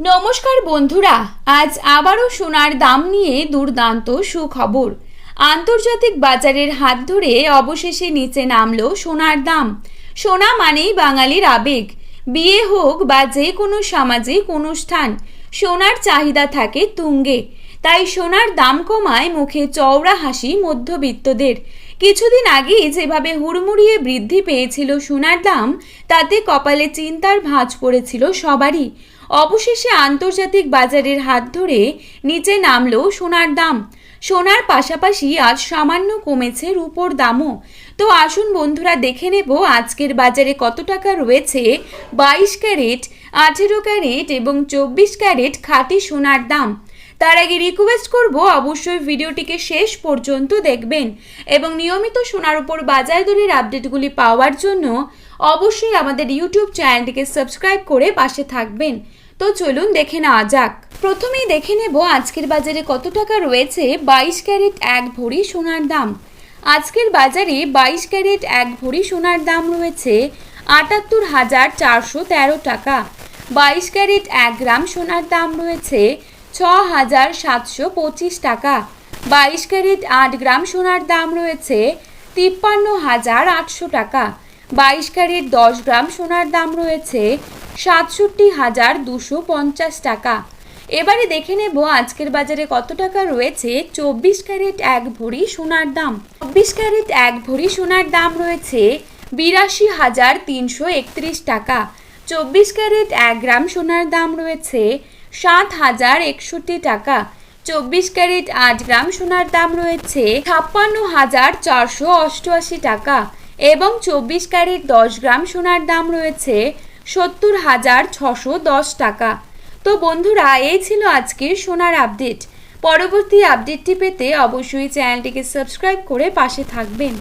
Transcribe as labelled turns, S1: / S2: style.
S1: নমস্কার বন্ধুরা, আজ আবারও সোনার দাম নিয়ে দুর্দান্ত সুখবর। আন্তর্জাতিক বাজারের হাত ধরে অবশেষে নিচে নামল সোনার দাম। সোনা মানেই বাঙালির আবেগ। বিয়ে হোক বা যে কোনো সামাজিক অনুষ্ঠান, সোনার চাহিদা থাকে তুঙ্গে। তাই সোনার দাম কমায় মুখে চওড়া হাসি মধ্যবিত্তদের। কিছুদিন আগেই যেভাবে হুড়মুড়িয়ে বৃদ্ধি পেয়েছিল সোনার দাম, তাতে কপালে চিন্তার ভাঁজ পড়েছিল সবারই। অবশেষে আন্তর্জাতিক বাজারের হাত ধরে নিচে নামলো সোনার দাম। সোনার পাশাপাশি আজ সামান্য কমেছে রূপোর দামও। তো আসুন বন্ধুরা, দেখে নেব আজকের বাজারে কত টাকা রয়েছে। বাইশ ক্যারেট, আঠেরো ক্যারেট এবং চব্বিশ ক্যারেট খাঁটি সোনার দাম। তার আগে রিকোয়েস্ট করব, অবশ্যই ভিডিওটিকে শেষ পর্যন্ত দেখবেন। এবং নিয়মিত সোনার উপর বাজার দরের আপডেটগুলি পাওয়ার জন্য অবশ্যই আমাদের ইউটিউব চ্যানেলটিকে সাবস্ক্রাইব করে পাশে থাকবেন। তো চলুন দেখে নেওয়া যাক। প্রথমেই দেখে নেব আজকের বাজারে কত টাকা রয়েছে বাইশ ক্যারেট এক ভরি সোনার দাম। আজকের বাজারে বাইশ ক্যারেট এক ভরি সোনার দাম রয়েছে আটাত্তর হাজার চারশো তেরো টাকা। বাইশ ক্যারেট এক গ্রাম সোনার দাম রয়েছে ছ হাজার সাতশো পঁচিশ টাকা। বাইশ ক্যারেট আট গ্রাম সোনার দাম রয়েছে তিপ্পান্ন হাজার আটশো টাকা। বাইশ ক্যারেট দশ গ্রাম সোনার দাম রয়েছে সাতষট্টি হাজার দুশো পঞ্চাশ টাকা। এবারে দেখে নেব আজকের বাজারে কত টাকা রয়েছে। চব্বিশ ক্যারেট এক ভরি সোনার দাম। চব্বিশ ক্যারেট এক ভরি সোনার দাম রয়েছে বিরাশি হাজার তিনশো একত্রিশ টাকা। চব্বিশ ক্যারেট এক গ্রাম সোনার দাম রয়েছে সাত হাজার একষট্টি টাকা। চব্বিশ ক্যারেট আট গ্রাম সোনার দাম রয়েছে ছাপ্পান্ন হাজার চারশো অষ্টআশি টাকা এবং চব্বিশ ক্যারেট দশ গ্রাম সোনার দাম রয়েছে সত্তর হাজার ছশো দশ টাকা। তো বন্ধুরা, এই ছিল আজকের সোনার আপডেট। পরবর্তী আপডেটটি পেতে অবশ্যই চ্যানেলটিকে সাবস্ক্রাইব করে পাশে থাকবেন।